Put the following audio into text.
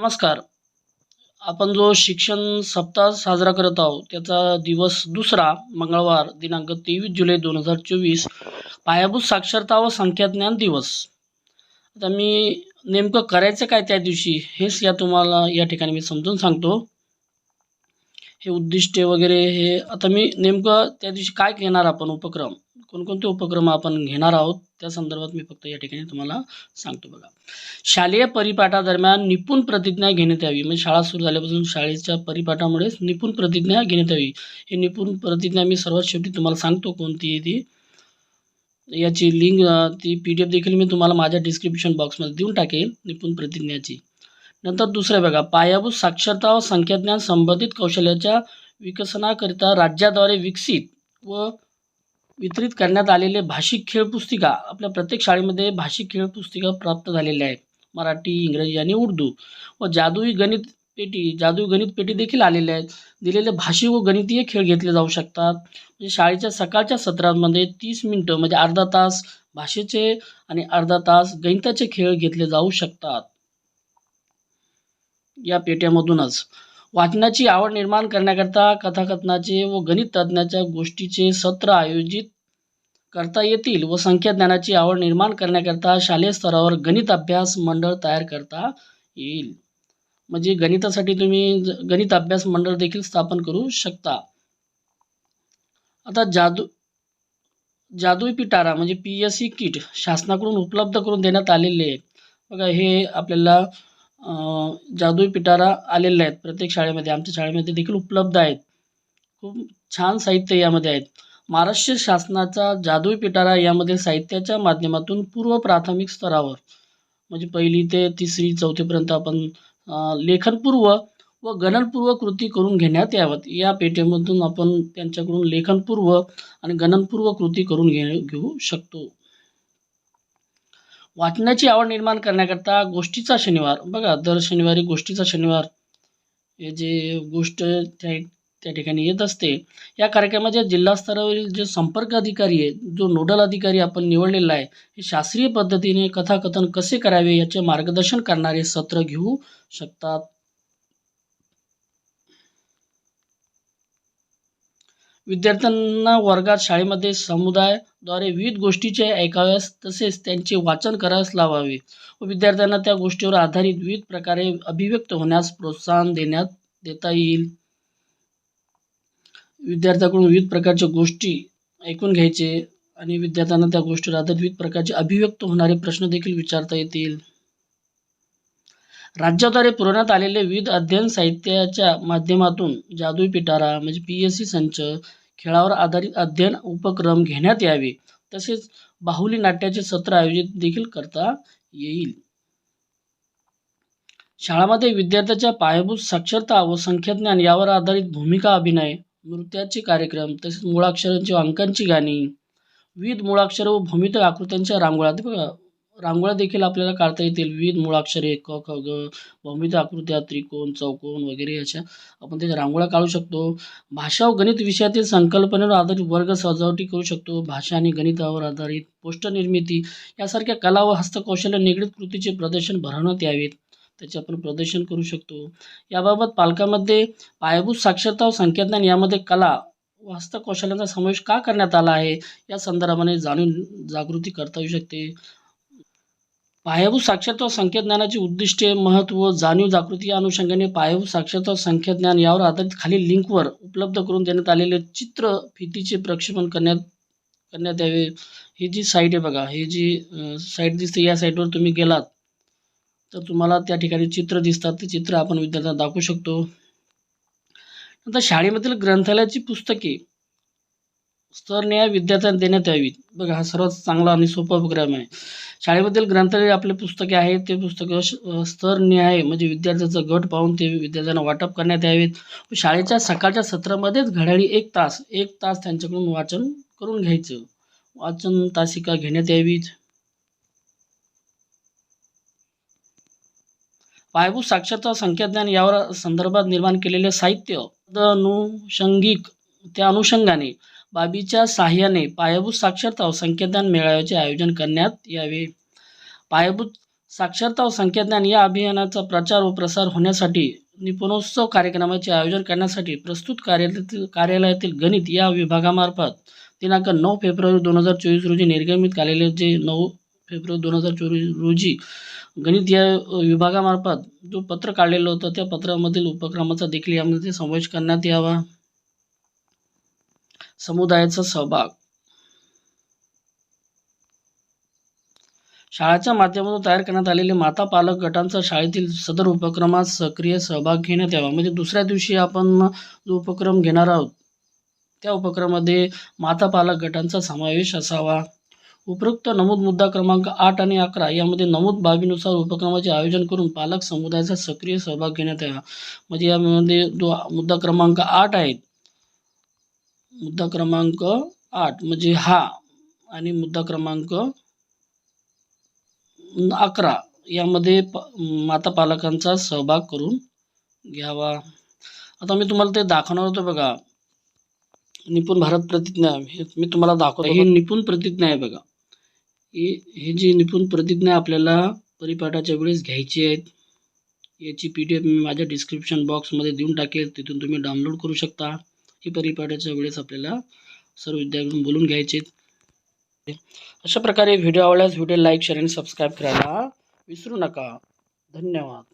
नमस्कार. आपण जो शिक्षण सप्ताह साजरा करत आहोत त्याचा दिवस दुसरा मंगळवार दिनांक तेवीस जुलै दोन हजार चोवीस पायाभूत साक्षरता व संख्याज्ञान दिवस. आता मी नेमकं करायचं काय त्या दिवशी हेच या तुम्हाला या ठिकाणी मी समजून सांगतो. हे उद्दिष्टे वगैरे हे आता मी नेमकं त्या दिवशी काय घेणार आपण उपक्रम? कोणकोणते उपक्रम आपण घेणार आहोत? त्या संदर्भात मी फक्त या ठिकाणी तुम्हाला सांगतो बघा. शालेय परिपाठादरम्यान निपुण प्रतिज्ञा घेण्यात यावी. म्हणजे शाळा सुरू झाल्यापासून शाळेच्या परिपाठामुळेच निपुण प्रतिज्ञा घेण्यात यावी. ही निपुण प्रतिज्ञा मी सर्वात शेवटी तुम्हाला सांगतो कोणती ती. याची लिंक ती पी डी एफ देखील मी तुम्हाला माझ्या डिस्क्रिप्शन बॉक्समध्ये देऊन टाकेल निपुण प्रतिज्ञाची. नंतर दुसरं बघा पायाभूत साक्षरता व संख्याज्ञान संबंधित कौशल्याच्या विकसनाकरिता राज्याद्वारे विकसित व वितरित करण्यात आलेले भाषिक खेळ पुस्तिका आपल्या प्रत्येक शाळेमध्ये भाषिक खेळ पुस्तिका प्राप्त झालेल्या आहेत. मराठी इंग्रजी आणि उर्दू व जादुई गणित पेटी जादुई गणित पेटी देखील आलेल्या आहेत. दिलेले भाषिक व गणितीय खेळ घेतले जाऊ शकतात. म्हणजे शाळेच्या सकाळच्या सत्रामध्ये तीस मिनटं म्हणजे अर्धा तास भाषेचे आणि अर्धा तास गणिताचे खेळ घेतले जाऊ शकतात. या पेट्यामधूनच. वाचनाची आवड निर्माण करण्याकरता कथाकथनाचे व गणित तज्ज्ञाच्या गोष्टीचे सत्र आयोजित करता येतील व संख्याज्ञानाची आवड निर्माण करण्याकरता शालेय स्तरावर गणित अभ्यास मंडळ तयार करता येईल. म्हणजे गणितासाठी तुम्ही गणित अभ्यास मंडळ देखील स्थापन करू शकता. आता जादू जादुई पिटारा म्हणजे पी एस सी किट शासनाकडून उपलब्ध करून देण्यात आलेले. बघा हे आपल्याला जादुई पिटारा आलेले आहेत प्रत्येक शाळेमध्ये. आमच्या शाळेमध्ये देखील उपलब्ध आहेत. खूप छान साहित्य यामध्ये आहेत. महाराष्ट्र शासनाचा जादुई पिटारा यामध्ये साहित्याच्या माध्यमातून पूर्व प्राथमिक स्तरावर म्हणजे पहिली ते तिसरी चौथीपर्यंत आपण लेखनपूर्व व गणनपूर्व कृती करून घेण्यात याव्यात. या पेटीमधून आपण त्यांच्याकडून लेखनपूर्व आणि गणनपूर्व कृती करून घे घेऊ शकतो. वाचनाची आवड निर्माण करण्याकरता गोष्टीचा शनिवार बघा दर शनिवारी गोष्टीचा शनिवार हे जे गोष्ट त्या त्या ठिकाणी येत असते या कार्यक्रमाच्या जिल्हास्तरावरील जे संपर्क अधिकारी आहेत जो नोडल अधिकारी आपण निवडलेला आहे हे शास्त्रीय पद्धतीने कथाकथन कसे करावे याचे मार्गदर्शन करणारे सत्र घेऊ शकतात? विद्यार्थ्यांना वर्गात शाळेमध्ये समुदायाद्वारे विविध गोष्टीचे ऐकाव्यास तसेच त्यांचे वाचन करावयास लावावे व विद्यार्थ्यांना त्या गोष्टीवर आधारित विविध प्रकारे अभिव्यक्त होण्यास प्रोत्साहन देण्यात देता येईल. विद्यार्थ्याकडून विविध प्रकारच्या गोष्टी ऐकून घ्यायचे आणि विद्यार्थ्यांना त्या गोष्टीवर आधारित विविध प्रकारचे अभिव्यक्त होणारे प्रश्न देखील विचारता येतील. राज्याद्वारे पुरवण्यात आलेले विविध अध्ययन साहित्याच्या माध्यमातून जादुई पिटारा म्हणजे पी एस सी संच खेळावर आधारित अध्ययन उपक्रम घेण्यात यावे. तसेच बाहुली नाट्याचे सत्र आयोजित देखील करता येईल. शाळामध्ये विद्यार्थ्याच्या पायाभूत साक्षरता व संख्याज्ञान यावर आधारित भूमिका अभिनय नृत्याचे कार्यक्रम तसेच मुळाक्षरांची अंकांची गाणी विविध मुळाक्षर व भूमिती आकृत्यांच्या रांगोळ्या रांगोळ्या देखील आपल्याला काढता येतील. विविध मुळाक्षरे क ख ग भौमिती आकृत्या त्रिकोण चौकोन वगैरे अशा आपण त्याच्या रांगोळ्या काढू शकतो. भाषा व गणित विषयातील संकल्पनेवर आधारित वर्ग सजावटी करू शकतो. भाषा आणि गणितावर आधारित पोस्टर निर्मिती यासारख्या कला व हस्तकौशल्य निगडीत कृतीचे प्रदर्शन भरवण्यात यावेत. त्याचे आपण प्रदर्शन करू शकतो. याबाबत पालकामध्ये पायाभूत साक्षरता व संख्याज्ञान यामध्ये कला व हस्तकौशल्यांचा समावेश का करण्यात आला आहे? या संदर्भाने जाणून जागृती करता येऊ शकते. पायाभूत साक्षरता व संख्याज्ञानाची उद्दिष्टे महत्त्व जाणीव जागृती या अनुषंगाने पायाभूत साक्षरता व संख्याज्ञान यावर आधारित खालील लिंकवर उपलब्ध करून देण्यात आलेले चित्र फितीचे प्रक्षेपण करण्यात करण्यात यावे. ही जी साईट आहे बघा ही जी साईट दिसते या साईटवर तुम्ही गेलात तर तुम्हाला त्या ठिकाणी चित्र दिसतात. ते चित्र आपण विद्यार्थ्यांना दाखवू शकतो. नंतर शाळेमधील ग्रंथालयाची पुस्तके स्तरनिहाय विद्यार्थ्यांना देण्यात यावीत. बघा हा सर्वात चांगला आणि सोपा उपक्रम आहे. शाळेमधील ग्रंथालय आपले पुस्तके आहेत. ते पुस्तकं श- स्तरनिहाय म्हणजे विद्यार्थ्याचा गट पाहून ते विद्यार्थ्यांना वाटप करण्यात यावेत. शाळेच्या सकाळच्या सत्रामध्येच घड्याळी एक तास एक तास त्यांच्याकडून वाचन करून घ्यायचं. वाचन तासिका घेण्यात यावीत. पायाभूत साक्षरता संख्याज्ञान यावर संदर्भात निर्माण केलेले साहित्य अनुषंगिक त्या अनुषंगाने बाबीच्या साह्याने पायाभूत साक्षरता व संख्याज्ञान मेळाव्याचे आयोजन करण्यात यावे. पायाभूत साक्षरता व संख्याज्ञान या अभियानाचा प्रचार व प्रसार होण्यासाठी निपुणोत्सव कार्यक्रमाचे आयोजन करण्यासाठी प्रस्तुत कार्यालयातील कार्यालयातील गणित या विभागामार्फत दिनांक नऊ फेब्रुवारी दोन हजार चोवीस रोजी निर्गमित कार्यालय जे नऊ फेब्रुवारी दोन हजार चोवीस रोजी गणित या विभागामार्फत जो पत्र काढलेलं होतं त्या पत्रामधील उपक्रमाचा देखील यामध्ये समावेश करण्यात यावा. समुदायाचा सहभाग. शाळेच्या माध्यमातून तयार करण्यात आलेले माता पालक गटांचा शाळेतील सदर उपक्रमात सक्रिय सहभाग घेण्यात यावा. म्हणजे दुसऱ्या दिवशी आपण जो उपक्रम घेणार आहोत त्या उपक्रमामध्ये माता पालक गटांचा समावेश असावा. उपरोक्त नमूद मुद्दा क्रमांक आठ आणि अकरा यामध्ये नमूद बाबीनुसार उपक्रमाचे आयोजन करून पालक समुदायाचा सक्रिय सहभाग घेण्यात यावा. म्हणजे यामध्ये जो मुद्दा क्रमांक आठ आहेत मुद्दा क्रमांक आठ म्हणजे हा आणि मुद्दा क्रमांक अकरा यामध्ये प माता पालकांचा सहभाग करून घ्यावा. आता मी तुम्हाला ते दाखवणार होतो बघा. निपुण भारत प्रतिज्ञा हे मी तुम्हाला दाखवतो ही निपुण प्रतिज्ञा आहे बघा. ही हे जी निपुण प्रतिज्ञा आपल्याला परिपाठाच्या वेळेस घ्यायची आहेत याची पी डी एफ मी माझ्या डिस्क्रिप्शन बॉक्समध्ये देऊन टाकेल. तिथून तुम्ही डाउनलोड करू शकता. ही परिपाठाच्या वेळेस आपल्याला सर्व विद्यार्थ्यांकडून बोलून घ्यायचे आहेत. अशा प्रकारे व्हिडिओ आवडल्यास व्हिडिओ लाईक शेअर आणि सबस्क्राईब करायला विसरू नका धन्यवाद